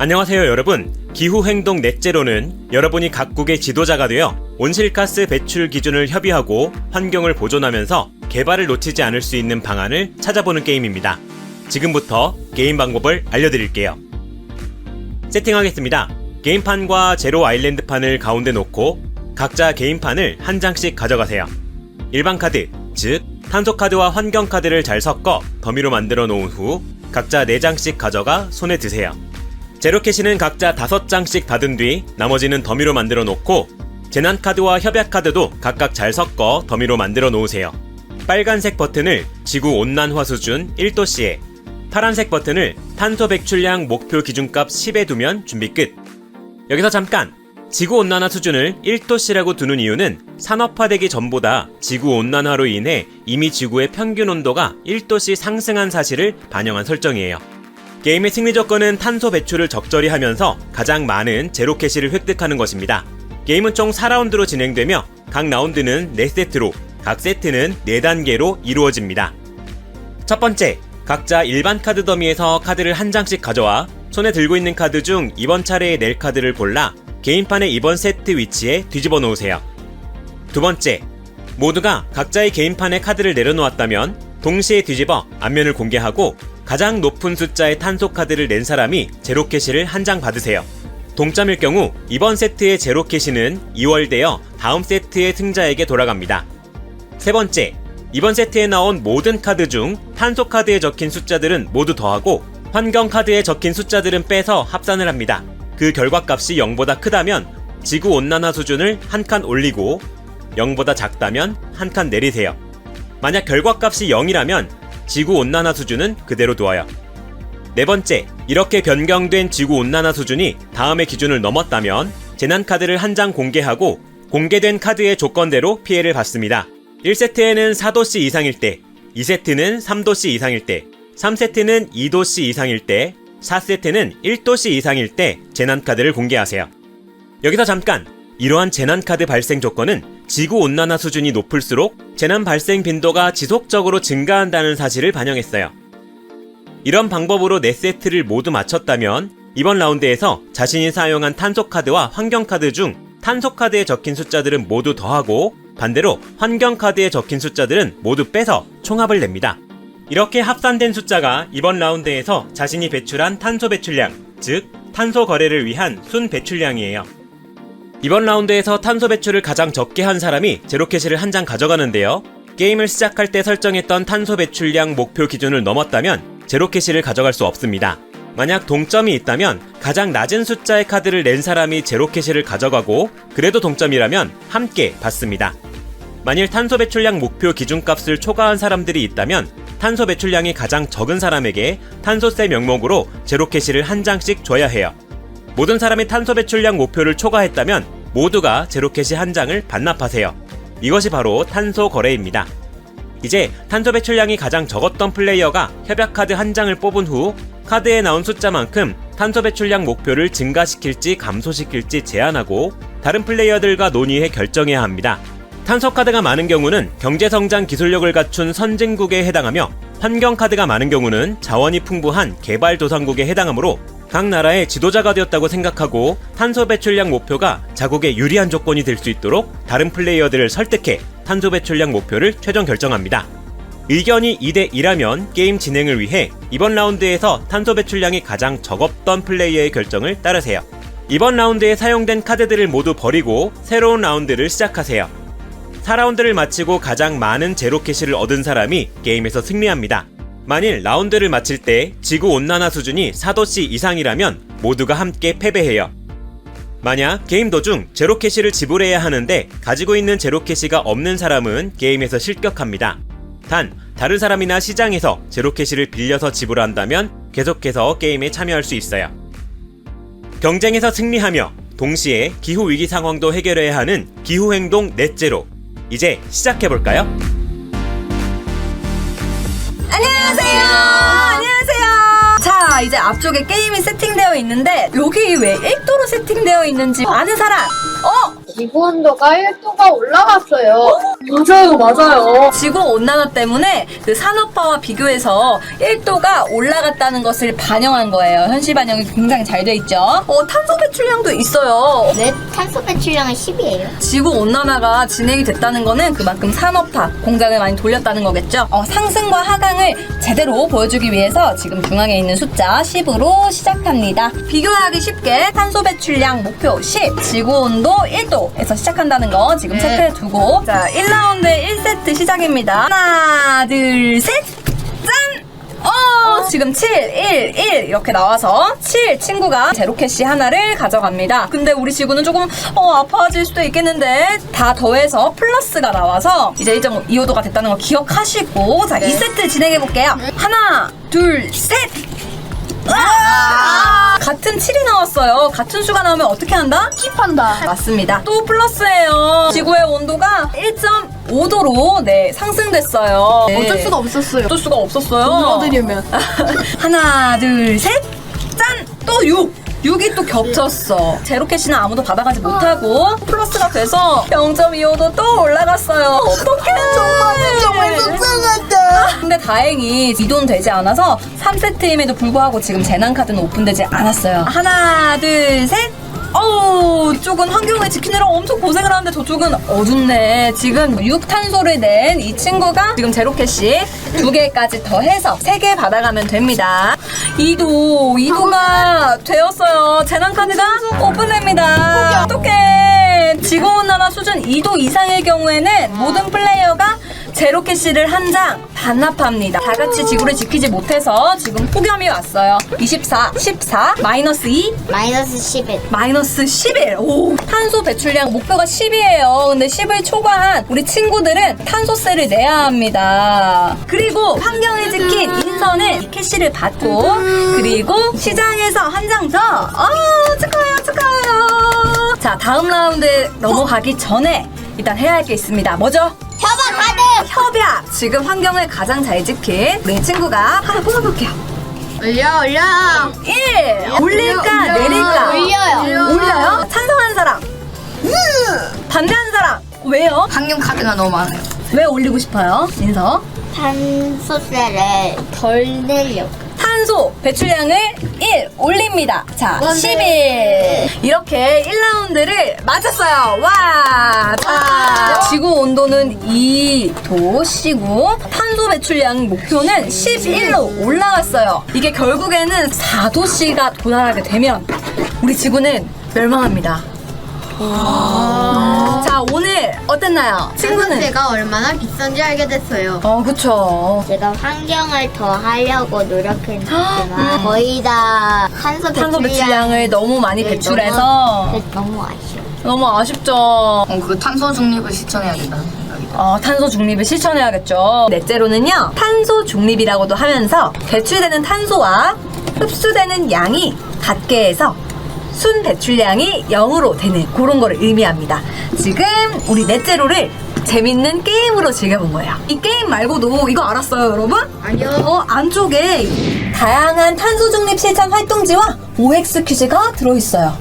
안녕하세요 여러분. 기후행동 넷제로는 여러분이 각국의 지도자가 되어 온실가스 배출 기준을 협의하고 환경을 보존하면서 개발을 놓치지 않을 수 있는 방안을 찾아보는 게임입니다. 지금부터 게임 방법을 알려드릴게요. 세팅하겠습니다. 게임판과 제로 아일랜드판을 가운데 놓고 각자 게임판을 한 장씩 가져가세요. 일반 카드, 즉 탄소 카드와 환경 카드를 잘 섞어 더미로 만들어 놓은 후 각자 4장씩 가져가 손에 드세요. 제로캐시는 각자 5장씩 받은 뒤 나머지는 더미로 만들어 놓고 재난 카드와 협약 카드도 각각 잘 섞어 더미로 만들어 놓으세요. 빨간색 버튼을 지구 온난화 수준 1도씨에 파란색 버튼을 탄소 배출량 목표 기준값 10에 두면 준비 끝. 여기서 잠깐! 지구 온난화 수준을 1도씨라고 두는 이유는 산업화되기 전보다 지구 온난화로 인해 이미 지구의 평균 온도가 1도씨 상승한 사실을 반영한 설정이에요. 게임의 승리 조건은 탄소 배출을 적절히 하면서 가장 많은 제로 캐시를 획득하는 것입니다. 게임은 총 4라운드로 진행되며 각 라운드는 4세트로 각 세트는 4단계로 이루어집니다. 첫 번째, 각자 일반 카드 더미에서 카드를 한 장씩 가져와 손에 들고 있는 카드 중 이번 차례에 낼 카드를 골라 게임판의 이번 세트 위치에 뒤집어 놓으세요. 두 번째, 모두가 각자의 게임판에 카드를 내려놓았다면 동시에 뒤집어 앞면을 공개하고 가장 높은 숫자의 탄소 카드를 낸 사람이 제로 캐시를 한 장 받으세요. 동점일 경우 이번 세트의 제로 캐시는 2월되어 다음 세트의 승자에게 돌아갑니다. 세 번째, 이번 세트에 나온 모든 카드 중 탄소 카드에 적힌 숫자들은 모두 더하고 환경 카드에 적힌 숫자들은 빼서 합산을 합니다. 그 결과값이 0보다 크다면 지구 온난화 수준을 한 칸 올리고 0보다 작다면 한 칸 내리세요. 만약 결과값이 0이라면 지구 온난화 수준은 그대로 두어요. 네 번째, 이렇게 변경된 지구 온난화 수준이 다음의 기준을 넘었다면 재난 카드를 한 장 공개하고 공개된 카드의 조건대로 피해를 받습니다. 1세트에는 4도씨 이상일 때, 2세트는 3도씨 이상일 때, 3세트는 2도씨 이상일 때, 4세트는 1도씨 이상일 때 재난 카드를 공개하세요. 여기서 잠깐! 이러한 재난 카드 발생 조건은 지구 온난화 수준이 높을수록 재난 발생 빈도가 지속적으로 증가한다는 사실을 반영했어요. 이런 방법으로 4세트를 모두 맞췄다면 이번 라운드에서 자신이 사용한 탄소 카드와 환경 카드 중 탄소 카드에 적힌 숫자들은 모두 더하고 반대로 환경 카드에 적힌 숫자들은 모두 빼서 총합을 냅니다. 이렇게 합산된 숫자가 이번 라운드에서 자신이 배출한 탄소 배출량, 즉 탄소 거래를 위한 순 배출량이에요. 이번 라운드에서 탄소 배출을 가장 적게 한 사람이 제로캐시를 한 장 가져가는데요. 게임을 시작할 때 설정했던 탄소 배출량 목표 기준을 넘었다면 제로캐시를 가져갈 수 없습니다. 만약 동점이 있다면 가장 낮은 숫자의 카드를 낸 사람이 제로캐시를 가져가고 그래도 동점이라면 함께 받습니다. 만일 탄소 배출량 목표 기준값을 초과한 사람들이 있다면 탄소 배출량이 가장 적은 사람에게 탄소세 명목으로 제로캐시를 한 장씩 줘야 해요. 모든 사람이 탄소 배출량 목표를 초과했다면 모두가 제로캐시 한 장을 반납하세요. 이것이 바로 탄소 거래입니다. 이제 탄소 배출량이 가장 적었던 플레이어가 협약 카드 한 장을 뽑은 후 카드에 나온 숫자만큼 탄소 배출량 목표를 증가시킬지 감소시킬지 제한하고 다른 플레이어들과 논의해 결정해야 합니다. 탄소 카드가 많은 경우는 경제 성장 기술력을 갖춘 선진국에 해당하며 환경 카드가 많은 경우는 자원이 풍부한 개발도상국에 해당하므로 각 나라의 지도자가 되었다고 생각하고 탄소 배출량 목표가 자국에 유리한 조건이 될 수 있도록 다른 플레이어들을 설득해 탄소 배출량 목표를 최종 결정합니다. 의견이 2대 2라면 게임 진행을 위해 이번 라운드에서 탄소 배출량이 가장 적었던 플레이어의 결정을 따르세요. 이번 라운드에 사용된 카드들을 모두 버리고 새로운 라운드를 시작하세요. 4라운드를 마치고 가장 많은 제로캐시를 얻은 사람이 게임에서 승리합니다. 만일 라운드를 마칠 때 지구 온난화 수준이 4도씨 이상이라면 모두가 함께 패배해요. 만약 게임 도중 제로 캐시를 지불해야 하는데 가지고 있는 제로 캐시가 없는 사람은 게임에서 실격합니다. 단, 다른 사람이나 시장에서 제로 캐시를 빌려서 지불한다면 계속해서 게임에 참여할 수 있어요. 경쟁에서 승리하며 동시에 기후 위기 상황도 해결해야 하는 기후 행동 넷제로 이제 시작해 볼까요? 자, 이제 앞쪽에 게임이 세팅되어 있는데 여기 왜 1도로 세팅되어 있는지 아는 사람? 어? 온도가 1도가 올라갔어요. 맞아요, 맞아요. 지구 온난화 때문에 그 산업화와 비교해서 1도가 올라갔다는 것을 반영한 거예요. 현실 반영이 굉장히 잘 돼 있죠. 어, 탄소 배출량도 있어요. 왜 탄소 배출량은 10이에요? 지구 온난화가 진행이 됐다는 거는 그만큼 산업화 공장을 많이 돌렸다는 거겠죠. 어, 상승과 하강을 제대로 보여주기 위해서 지금 중앙에 있는 숫자 10으로 시작합니다. 비교하기 쉽게 탄소 배출량 목표 10, 지구 온도 1도에서 시작한다는 거 지금 체크해 두고 자 1 라운드 1세트 시작입니다. 하나, 둘, 셋, 짠! 어, 지금 7, 1, 1 이렇게 나와서 7 친구가 제로 캐시 하나를 가져갑니다. 근데 우리 지구는 조금 어, 아파질 수도 있겠는데 다 더해서 플러스가 나와서 이제 1.25도가 됐다는 거 기억하시고 자, 2세트 진행해 볼게요. 하나, 둘, 셋! 아! 같은 7이 나왔어요. 같은 수가 나오면 어떻게 한다? 킵한다. 맞습니다. 또 플러스예요. 지구의 온도가 1.5도로 네, 상승됐어요. 네. 어쩔 수가 없었어요. 어쩔 수가 없었어요. 누나들이면. 하나, 둘, 셋, 짠! 또 6! 6이 또 겹쳤어. 제로캐시는 아무도 받아가지 못하고 플러스가 돼서 0.25도 또 올라갔어요. 어떡해. 정말 속상하다. 근데 다행히 이 돈 되지 않아서 3세트임에도 불구하고 지금 재난카드는 오픈되지 않았어요. 하나, 둘, 셋. 어우, 이쪽은 환경을 지키느라 엄청 고생을 하는데 저쪽은 어둡네. 지금 6탄소를 낸 이 친구가 지금 제로캐시 두 개까지 더 해서 세 개 받아가면 됩니다. 2도, 2도가 되었어요. 재난카드가 오픈됩니다. 어떡해. 지구온난화 수준 2도 이상의 경우에는 모든 플레이어가 제로 캐시를 한 장 반납합니다. 다 같이 지구를 지키지 못해서 지금 폭염이 왔어요. 24, 14, 마이너스 2, 마이너스 11. 마이너스 11. 오, 탄소 배출량 목표가 10이에요. 근데 10을 초과한 우리 친구들은 탄소세를 내야 합니다. 그리고 환경을 지킨 인선은 이 캐시를 받고 그리고 시장에서 한 장 더. 아, 축하해요, 축하해요. 자, 다음 라운드 넘어가기 전에 일단 해야 할 게 있습니다. 뭐죠? 협약 카드! 협약. 지금 환경을 가장 잘 지킨 우리 친구가 하나 뽑아볼게요. 올려, 올려. 1. 올릴까. 내릴까? 올려요. 올려요? 찬성한 사람. 반대하는 사람. 왜요? 환경 카드가 너무 많아요. 왜 올리고 싶어요? 인서. 탄소세를 덜 내려고. 탄소 배출량을 1 올립니다. 자, 뭔데? 11. 이렇게 1라운드를 마쳤어요. 와! 자, 지구 온도는 2도씨고 탄소 배출량 목표는 11로 올라갔어요. 이게 결국에는 4도씨가 도달하게 되면 우리 지구는 멸망합니다. 자, 오늘 어땠나요? 친구는? 제가 얼마나 비싼지 알게 됐어요. 어, 그쵸. 제가 환경을 더 하려고 노력했지만 거의 다 탄소, 탄소 배출량을 너무 많이 네, 배출해서 너무, 너무 아쉬워. 너무 아쉽죠. 어, 그 탄소 중립을 실천해야 된다는 생각이 어, 탄소 중립을 실천해야겠죠. 넷째로는요, 탄소 중립이라고도 하면서 배출되는 탄소와 흡수되는 양이 같게 해서 순 배출량이 0으로 되는 그런 거를 의미합니다. 지금 우리 넷째로를 재밌는 게임으로 즐겨본 거예요. 이 게임 말고도 이거 알았어요, 여러분? 아니요. 어, 안쪽에 다양한 탄소 중립 실천 활동지와 OX 퀴즈가 들어있어요.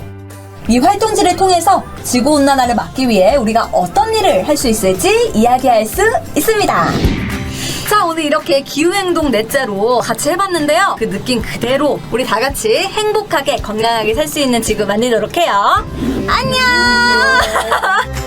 이 활동지를 통해서 지구 온난화를 막기 위해 우리가 어떤 일을 할 수 있을지 이야기할 수 있습니다. 자 오늘 이렇게 기후행동 넷째로 같이 해봤는데요. 그 느낌 그대로 우리 다 같이 행복하게 건강하게 살 수 있는 지구 만들도록 해요. 안녕.